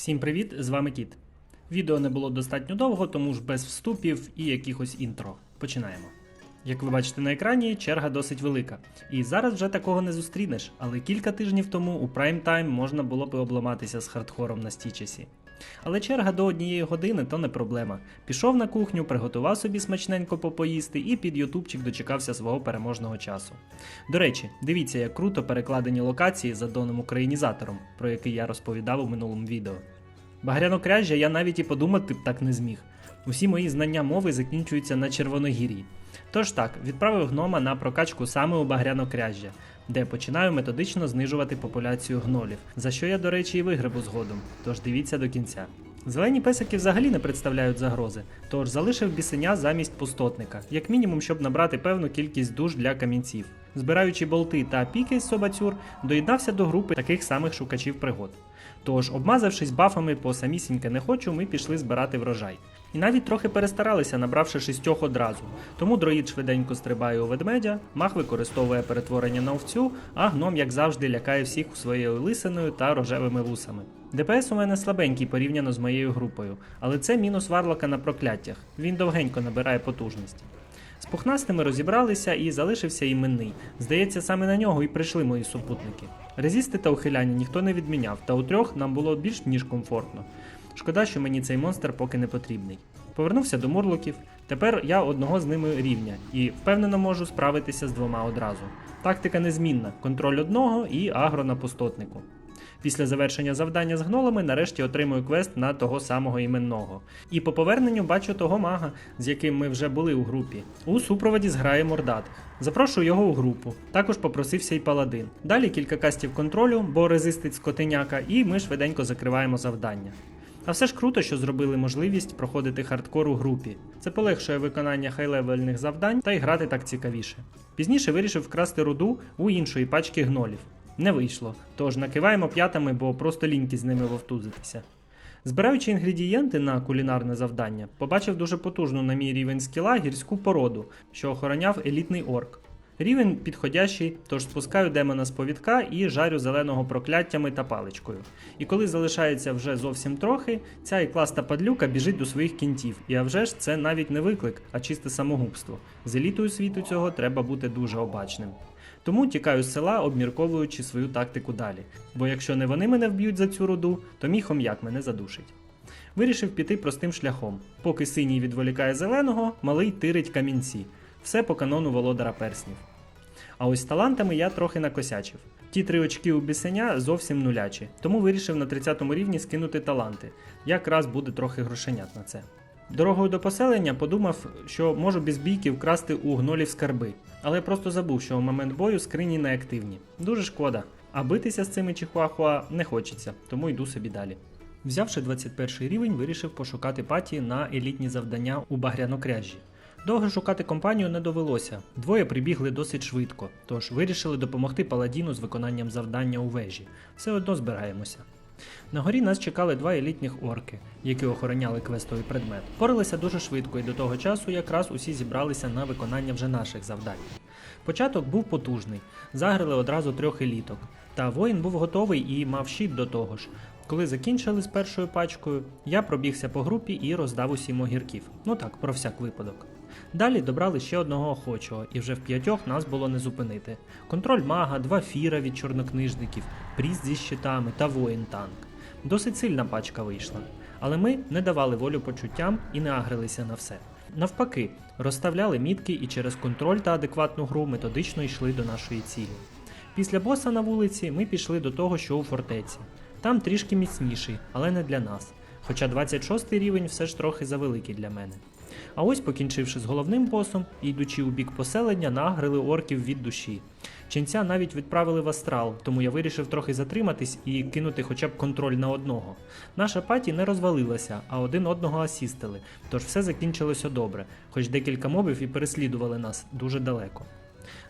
Всім привіт! З вами Кіт. Відео не було достатньо довго, тому ж без вступів і якихось інтро. Починаємо. Як ви бачите на екрані, черга досить велика. І зараз вже такого не зустрінеш, але кілька тижнів тому у прайм-тайм можна було би обламатися з хардхором на стічесі. Але черга до однієї години то не проблема. Пішов на кухню, приготував собі смачненько попоїсти і під ютубчик дочекався свого переможного часу. До речі, дивіться, як круто перекладені локації за доном українізатором, про який я розповідав у минулому відео. Багрянокряжжя я навіть і подумати б так не зміг. Усі мої знання мови закінчуються на червоногір'ї. Тож так, відправив гнома на прокачку саме у Багрянокряжжя, де починаю методично знижувати популяцію гнолів, за що я, до речі, і вигребу згодом. Тож дивіться до кінця. Зелені песики взагалі не представляють загрози, тож залишив бісеня замість пустотника, як мінімум, щоб набрати певну кількість душ для камінців. Збираючи болти та піки з собацюр, доєднався до групи таких самих шукачів пригод. Тож, обмазавшись бафами по самісіньке не хочу, ми пішли збирати врожай. І навіть трохи перестаралися, набравши шістьох одразу. Тому дроїд швиденько стрибає у ведмедя, мах використовує перетворення на овцю, а гном, як завжди, лякає всіх своєю лисиною та рожевими вусами. ДПС у мене слабенький порівняно з моєю групою, але це мінус варлока на прокляттях. Він довгенько набирає потужність. З пухнастими розібралися і залишився іменний. Здається, саме на нього і прийшли мої супутники. Резисти та ухиляння ніхто не відміняв, та у трьох нам було більш ніж комфортно. Шкода, що мені цей монстр поки не потрібний. Повернувся до мурлоків. Тепер я одного з ними рівня і впевнено можу справитися з двома одразу. Тактика незмінна: контроль одного і агро на пустотнику. Після завершення завдання з гнолами нарешті отримую квест на того самого іменного. І по поверненню бачу того мага, з яким ми вже були у групі. У супроводі зграє мордатих. Запрошую його у групу. Також попросився і паладин. Далі кілька кастів контролю, бо резистить скотиняка, і ми швиденько закриваємо завдання. А все ж круто, що зробили можливість проходити хардкор у групі. Це полегшує виконання хайлевельних завдань та й грати так цікавіше. Пізніше вирішив вкрасти руду у іншої пачки гнолів. Не вийшло, тож накиваємо п'ятами, бо просто ліньки з ними вовтузитися. Збираючи інгредієнти на кулінарне завдання, побачив дуже потужну на мій рівень скіла гірську породу, що охороняв елітний орк. Рівень підходящий, тож спускаю демона з повідка і жарю зеленого прокляттями та паличкою. І коли залишається вже зовсім трохи, ця ікласта падлюка біжить до своїх кінтів. І а вже ж це навіть не виклик, а чисте самогубство. З елітою світу цього треба бути дуже обачним. Тому тікаю з села, обмірковуючи свою тактику далі. Бо якщо не вони мене вб'ють за цю руду, то мій хом'як мене задушить. Вирішив піти простим шляхом. Поки синій відволікає зеленого, малий тирить камінці. Все по канону володара перснів. А ось талантами я трохи накосячив. Ті три очки у бісеня зовсім нулячі, тому вирішив на 30 рівні скинути таланти. Якраз буде трохи грошенят на це. Дорогою до поселення подумав, що можу без бійки вкрасти у гнолів скарби, але просто забув, що у момент бою скрині неактивні. Дуже шкода. А битися з цими чихуахуа не хочеться, тому йду собі далі. Взявши 21 рівень, вирішив пошукати паті на елітні завдання у багрянокряжі. Довго шукати компанію не довелося. Двоє прибігли досить швидко, тож вирішили допомогти паладіну з виконанням завдання у вежі. Все одно збираємося. На горі нас чекали два елітних орки, які охороняли квестовий предмет. Поралися дуже швидко, і до того часу якраз усі зібралися на виконання вже наших завдань. Початок був потужний, заграли одразу трьох еліток. Та воїн був готовий і мав щит до того ж. Коли закінчили з першою пачкою, я пробігся по групі і роздав усім огірків. Ну так, про всяк випадок. Далі добрали ще одного охочого, і вже в п'ятьох нас було не зупинити. Контроль мага, два фіра від чорнокнижників, пріст зі щитами та воїн танк. Досить сильна пачка вийшла. Але ми не давали волю почуттям і не агрилися на все. Навпаки, розставляли мітки і через контроль та адекватну гру методично йшли до нашої цілі. Після боса на вулиці ми пішли до того, що у фортеці. Там трішки міцніший, але не для нас. Хоча 26 рівень все ж трохи завеликий для мене. А ось, покінчивши з головним босом і йдучи у бік поселення, нагрили орків від душі. Ченця навіть відправили в астрал, тому я вирішив трохи затриматись і кинути хоча б контроль на одного. Наша паті не розвалилася, а один одного асістили, тож все закінчилося добре, хоч декілька мобів і переслідували нас дуже далеко.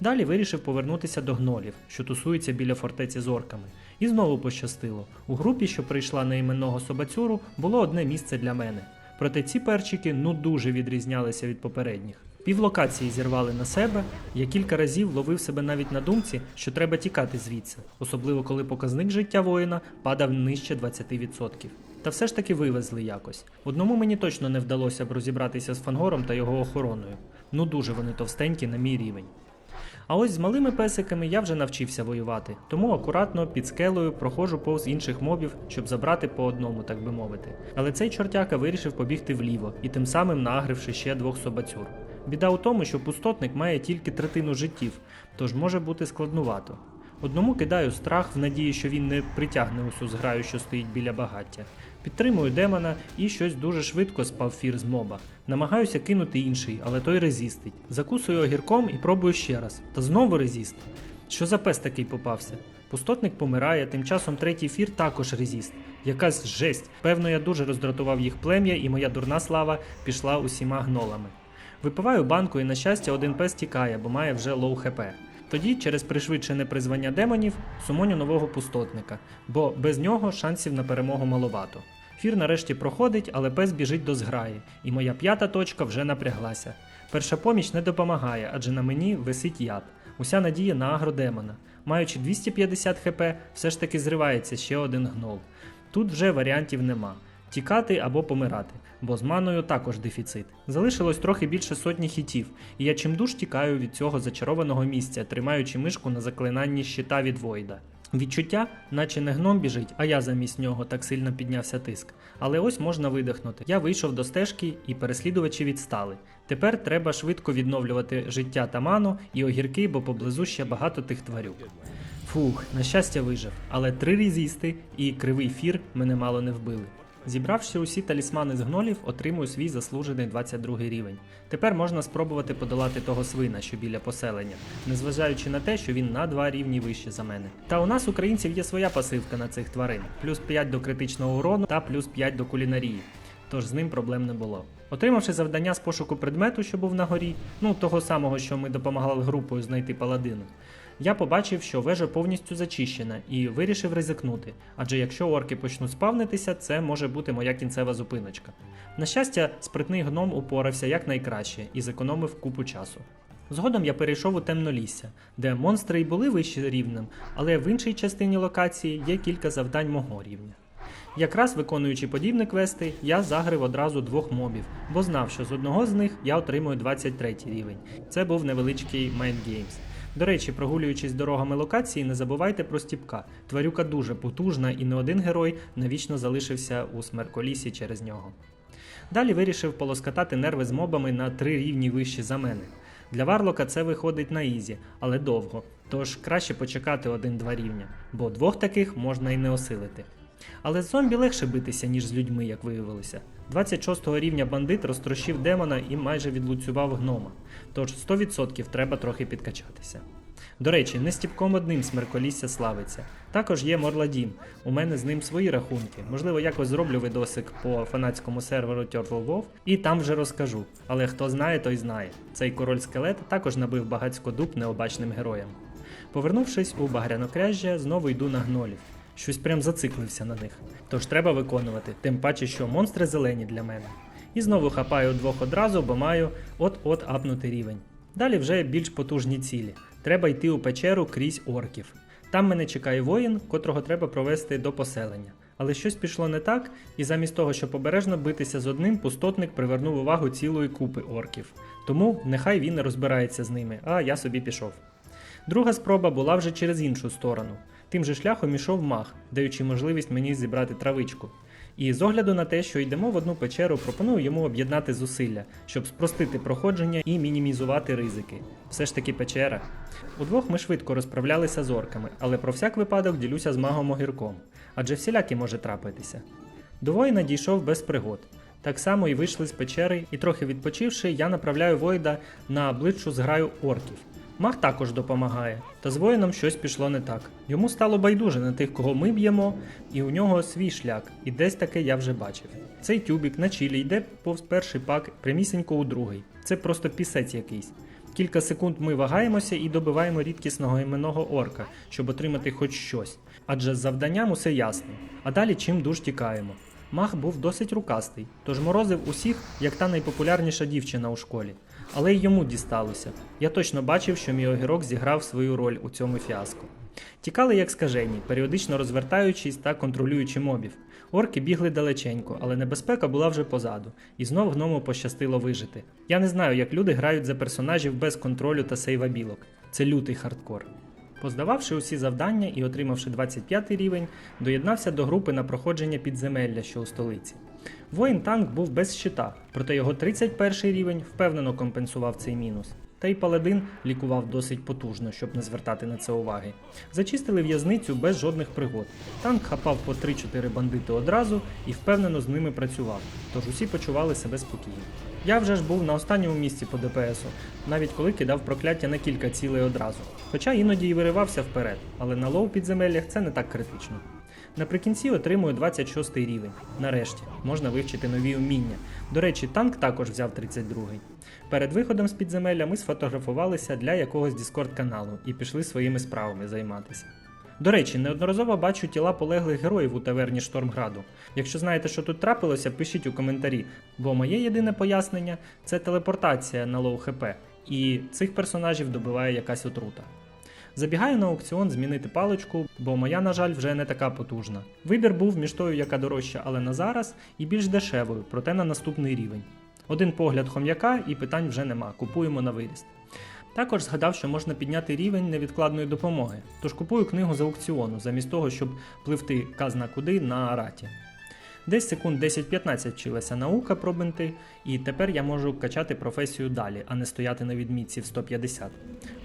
Далі вирішив повернутися до гнолів, що тусуються біля фортеці з орками. І знову пощастило. У групі, що прийшла на іменного собацюру, було одне місце для мене. Проте ці перчики ну дуже відрізнялися від попередніх. Півлокації зірвали на себе. Я кілька разів ловив себе навіть на думці, що треба тікати звідси, особливо коли показник життя воїна падав нижче 20%. Та все ж таки вивезли якось. Одному мені точно не вдалося б розібратися з фангором та його охороною. Ну дуже вони товстенькі на мій рівень. А ось з малими песиками я вже навчився воювати, тому акуратно під скелею проходжу повз інших мобів, щоб забрати по одному, так би мовити. Але цей чортяка вирішив побігти вліво і тим самим нагривши ще двох собацюр. Біда у тому, що пустотник має тільки третину життів, тож може бути складнувато. Одному кидаю страх в надії, що він не притягне усю зграю, що стоїть біля багаття. Підтримую демона і щось дуже швидко спав фір з моба. Намагаюся кинути інший, але той резістить. Закусую огірком і пробую ще раз. Та знову резіст. Що за пес такий попався? Пустотник помирає, тим часом третій фір також резіст. Якась жесть. Певно, я дуже роздратував їх плем'я, і моя дурна слава пішла усіма гнолами. Випиваю банку, і на щастя, один пес тікає, бо має вже лоу хп. Тоді, через пришвидшене призвання демонів, сумоню нового пустотника, бо без нього шансів на перемогу маловато. Фір нарешті проходить, але пес біжить до зграї, і моя п'ята точка вже напряглася. Перша поміч не допомагає, адже на мені висить яд. Уся надія на агродемона. Маючи 250 хп, все ж таки зривається ще один гнол. Тут вже варіантів нема. Тікати або помирати, бо з маною також дефіцит. Залишилось трохи більше сотні хітів, і я чимдуж тікаю від цього зачарованого місця, тримаючи мишку на заклинанні щита від Войда. Відчуття, наче не гном біжить, а я замість нього так сильно піднявся тиск. Але ось можна видихнути. Я вийшов до стежки, і переслідувачі відстали. Тепер треба швидко відновлювати життя та ману і огірки, бо поблизу ще багато тих тварюк. Фух, на щастя вижив, але три резісти і кривий фір мене мало не вбили. Зібравши усі талісмани з гнолів, отримую свій заслужений 22 рівень. Тепер можна спробувати подолати того свина, що біля поселення, незважаючи на те, що він на два рівні вище за мене. Та у нас, українців, є своя пасивка на цих тварин: плюс 5 до критичного урону та плюс 5 до кулінарії. Тож з ним проблем не було. Отримавши завдання з пошуку предмету, що був на горі, ну того самого, що ми допомагали групою знайти паладину, я побачив, що вежа повністю зачищена і вирішив ризикнути, адже якщо орки почнуть спавнитися, це може бути моя кінцева зупиночка. На щастя, спритний гном упорався якнайкраще і зекономив купу часу. Згодом я перейшов у темнолісся, де монстри й були вище рівнем, але в іншій частині локації є кілька завдань мого рівня. Якраз виконуючи подібні квести, я загрив одразу двох мобів, бо знав, що з одного з них я отримую 23 рівень. Це був невеличкий Mind Games. До речі, прогулюючись дорогами локації, не забувайте про стіпка. Тварюка дуже потужна, і не один герой навічно залишився у смерколісі через нього. Далі вирішив полоскатати нерви з мобами на три рівні вище за мене. Для Варлока це виходить на ізі, але довго, тож краще почекати один-два рівня, бо двох таких можна і не осилити. Але з зомбі легше битися, ніж з людьми, як виявилося. 26 рівня бандит розтрощив демона і майже відлуцював гнома. Тож 100% треба трохи підкачатися. До речі, не стіпком одним смерколісся славиться. Також є Морладім. У мене з ним свої рахунки. Можливо, якось зроблю видосик по фанатському серверу Turtle WoW і там вже розкажу. Але хто знає, той знає. Цей король скелет також набив багацько дуб необачним героям. Повернувшись у багрянокряжжя, знову йду на гнолів. Щось прям зациклився на них. Тож треба виконувати, тим паче, що монстри зелені для мене. І знову хапаю двох одразу, бо маю от-от апнути рівень. Далі вже більш потужні цілі. Треба йти у печеру крізь орків. Там мене чекає воїн, котрого треба провести до поселення. Але щось пішло не так, і замість того, щоб обережно битися з одним, пустотник привернув увагу цілої купи орків. Тому нехай він не розбирається з ними, а я собі пішов. Друга спроба була вже через іншу сторону. Тим же шляхом ішов мах, даючи можливість мені зібрати травичку. І з огляду на те, що йдемо в одну печеру, пропоную йому об'єднати зусилля, щоб спростити проходження і мінімізувати ризики. Все ж таки печера. Удвох ми швидко розправлялися з орками, але про всяк випадок ділюся з магом огірком, адже всілякі може трапитися. До воїна дійшов без пригод. Так само і вийшли з печери, і трохи відпочивши, я направляю Войда на ближчу зграю орків. Маг також допомагає, та з воїном щось пішло не так. Йому стало байдуже на тих, кого ми б'ємо, і у нього свій шлях, і десь таке я вже бачив. Цей тюбік на чілі йде повз перший пак, прямісінько у другий. Це просто пісець якийсь. Кілька секунд ми вагаємося і добиваємо рідкісного іменного орка, щоб отримати хоч щось. Адже з завданням усе ясно. А далі чим дуж тікаємо. Мах був досить рукастий, тож морозив усіх, як та найпопулярніша дівчина у школі. Але й йому дісталося. Я точно бачив, що мій огірок зіграв свою роль у цьому фіаско. Тікали як скажені, періодично розвертаючись та контролюючи мобів. Орки бігли далеченько, але небезпека була вже позаду, і знов гному пощастило вижити. Я не знаю, як люди грають за персонажів без контролю та сейва білок. Це лютий хардкор. Поздававши усі завдання і отримавши 25 рівень, доєднався до групи на проходження підземелля, що у столиці. Воїн танк був без щита, проте його 31 рівень впевнено компенсував цей мінус. Та й паладин лікував досить потужно, щоб не звертати на це уваги. Зачистили в'язницю без жодних пригод. Танк хапав по 3-4 бандити одразу і впевнено з ними працював, тож усі почували себе спокійно. Я вже ж був на останньому місці по DPS, навіть коли кидав прокляття на кілька цілей одразу. Хоча іноді й виривався вперед, але на лоу підземеллях це не так критично. Наприкінці отримую 26 рівень. Нарешті можна вивчити нові уміння. До речі, танк також взяв 32-й. Перед виходом з підземелля ми сфотографувалися для якогось Discord каналу і пішли своїми справами займатися. До речі, неодноразово бачу тіла полеглих героїв у таверні Штормграду. Якщо знаєте, що тут трапилося, пишіть у коментарі, бо моє єдине пояснення це телепортація на лоу хп, і цих персонажів добиває якась отрута. Забігаю на аукціон змінити паличку, бо моя, на жаль, вже не така потужна. Вибір був між тою, яка дорожча, але на зараз, і більш дешевою, проте на наступний рівень. Один погляд хом'яка і питань вже нема, купуємо на виріст. Також згадав, що можна підняти рівень невідкладної допомоги, тож купую книгу з аукціону, замість того, щоб пливти казна куди на араті. Десь секунд 10-15 вчилася наука про бинти, і тепер я можу качати професію далі, а не стояти на відмітці в 150.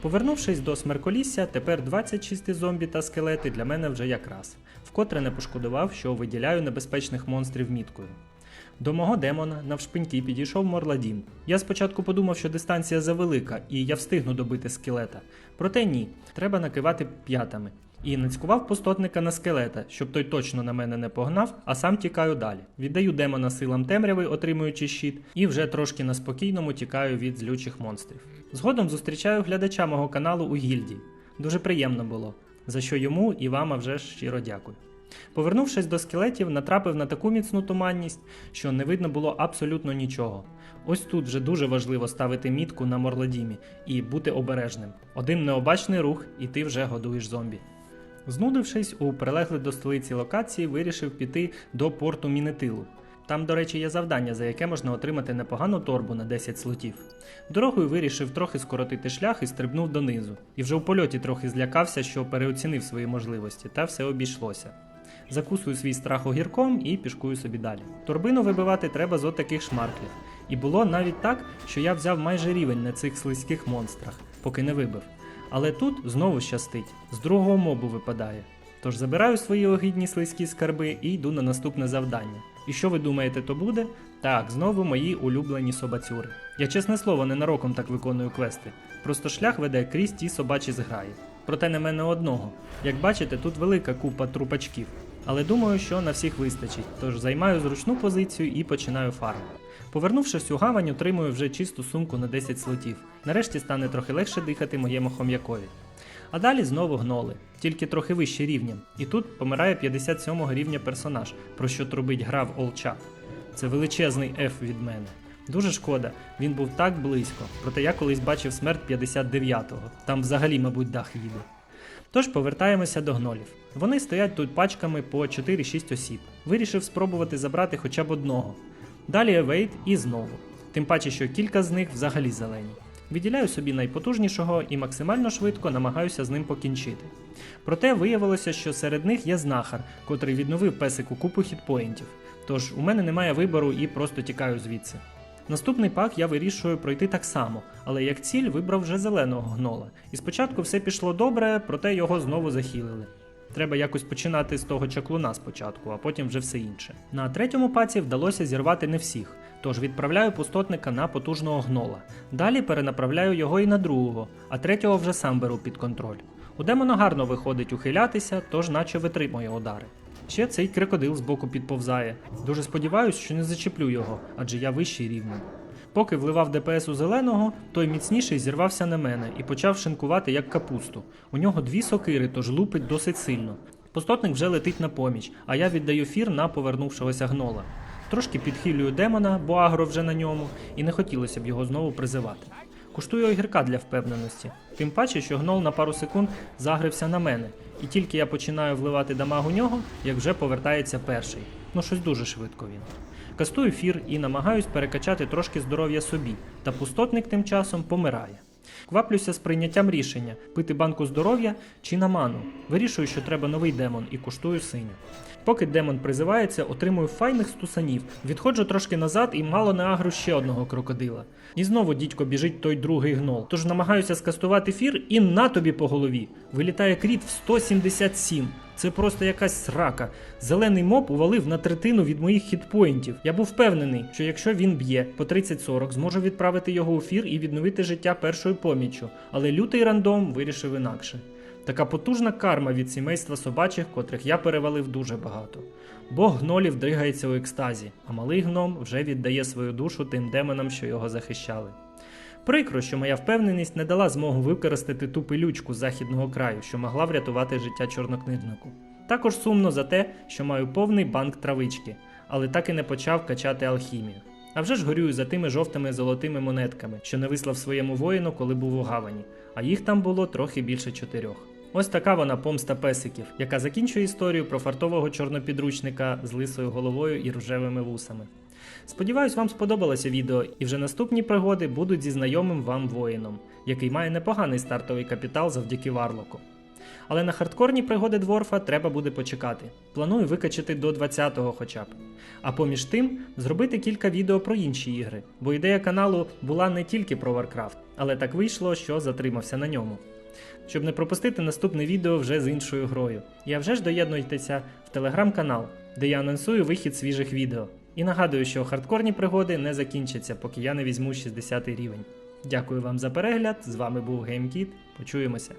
Повернувшись до смерколісся, тепер 26 зомбі та скелети для мене вже якраз. Вкотре не пошкодував, що виділяю небезпечних монстрів міткою. До мого демона навшпиньки підійшов Морладім. Я спочатку подумав, що дистанція завелика, і я встигну добити скелета. Проте ні, треба накивати п'ятами. І нацькував пустотника на скелета, щоб той точно на мене не погнав, а сам тікаю далі. Віддаю демона силам темряви, отримуючи щит, і вже трошки на спокійному тікаю від злючих монстрів. Згодом зустрічаю глядача мого каналу у гільдії. Дуже приємно було, за що йому і вам вже щиро дякую. Повернувшись до скелетів, натрапив на таку міцну туманність, що не видно було абсолютно нічого. Ось тут вже дуже важливо ставити мітку на морладімі і бути обережним. Один необачний рух, і ти вже годуєш зомбі. Знудившись у прилеглій до столиці локації, вирішив піти до порту Мінетилу. Там, до речі, є завдання, за яке можна отримати непогану торбу на 10 слотів. Дорогою вирішив трохи скоротити шлях і стрибнув донизу. І вже у польоті трохи злякався, що переоцінив свої можливості, та все обійшлося. Закусую свій страх огірком і пішкую собі далі. Торбину вибивати треба з отаких шмарклів. І було навіть так, що я взяв майже рівень на цих слизьких монстрах, поки не вибив. Але тут знову щастить, з другого мобу випадає. Тож забираю свої огідні слизькі скарби і йду на наступне завдання. І що ви думаєте, то буде? Так, знову мої улюблені собацюри. Я чесне слово, ненароком так виконую квести. Просто шлях веде крізь ті собачі зграї. Проте не мене одного. Як бачите, тут велика купа трупачків. Але думаю, що на всіх вистачить, тож займаю зручну позицію і починаю фарм. Повернувшись у гавань, отримую вже чисту сумку на 10 слотів. Нарешті стане трохи легше дихати моєму хом'якові. А далі знову гноли, тільки трохи вище рівнем. І тут помирає 57-го рівня персонаж, про що трубить гра в All Це величезний F від мене. Дуже шкода, він був так близько, проте я колись бачив смерть 59-го, там взагалі, мабуть, дах їде. Тож повертаємося до гнолів. Вони стоять тут пачками по 4-6 осіб. Вирішив спробувати забрати хоча б одного. Далі евейт і знову. Тим паче, що кілька з них взагалі зелені. Відділяю собі найпотужнішого і максимально швидко намагаюся з ним покінчити. Проте виявилося, що серед них є знахар, котрий відновив песику купу хітпоінтів. Тож у мене немає вибору і просто тікаю звідси. Наступний пак я вирішую пройти так само, але як ціль вибрав вже зеленого гнола. І спочатку все пішло добре, проте його знову захилили. Треба якось починати з того чаклуна спочатку, а потім вже все інше. На третьому паці вдалося зірвати не всіх, тож відправляю пустотника на потужного гнола. Далі перенаправляю його і на другого, а третього вже сам беру під контроль. У демона гарно виходить ухилятися, тож наче витримує удари. Ще цей крокодил збоку підповзає. Дуже сподіваюсь, що не зачеплю його, адже я вищий рівнем. Поки вливав ДПС у зеленого, той міцніший зірвався на мене і почав шинкувати як капусту. У нього дві сокири, тож лупить досить сильно. Пустотник вже летить на поміч, а я віддаю фір на повернувшогося гнола. Трошки підхилюю демона, бо агро вже на ньому, і не хотілося б його знову призивати. Куштую огірка для впевненості, тим паче, що гнол на пару секунд загрився на мене, і тільки я починаю вливати дамаг у нього, як вже повертається перший. Ну щось дуже швидко він. Кастую фір і намагаюсь перекачати трошки здоров'я собі, та пустотник тим часом помирає. Кваплюся з прийняттям рішення пити банку здоров'я чи на ману. Вирішую, що треба новий демон і куштую синю. Поки демон призивається, отримую файних стусанів. Відходжу трошки назад і мало не агру ще одного крокодила. І знову дідько біжить той другий гнол. Тож намагаюся скастувати фір і на тобі по голові. Вилітає кріт в 177. Це просто якась срака. Зелений моб увалив на третину від моїх хітпоінтів. Я був впевнений, що якщо він б'є по 30-40, зможу відправити його у фір і відновити життя першою поміччю, але лютий рандом вирішив інакше. Така потужна карма від сімейства собачих, котрих я перевалив дуже багато. Бог гнолів дригається у екстазі, а малий гном вже віддає свою душу тим демонам, що його захищали. Прикро, що моя впевненість не дала змогу використати ту пилючку з західного краю, що могла врятувати життя чорнокнижнику. Також сумно за те, що маю повний банк травички, але так і не почав качати алхімію. А вже ж горюю за тими жовтими золотими монетками, що не вислав своєму воїну, коли був у гавані, а їх там було трохи більше чотирьох. Ось така вона помста песиків, яка закінчує історію про фартового чорнопідручника з лисою головою і рожевими вусами. Сподіваюсь, вам сподобалося відео, і вже наступні пригоди будуть зі знайомим вам воїном, який має непоганий стартовий капітал завдяки Варлоку. Але на хардкорні пригоди дворфа треба буде почекати. Планую викачати до 20-го хоча б. А поміж тим зробити кілька відео про інші ігри, бо ідея каналу була не тільки про Warcraft, але так вийшло, що затримався на ньому. Щоб не пропустити наступне відео вже з іншою грою. А вже ж доєднуйтеся в телеграм-канал, де я анонсую вихід свіжих відео. І нагадую, що хардкорні пригоди не закінчаться, поки я не візьму 60 рівень. Дякую вам за перегляд. З вами був GameKit. Почуємося.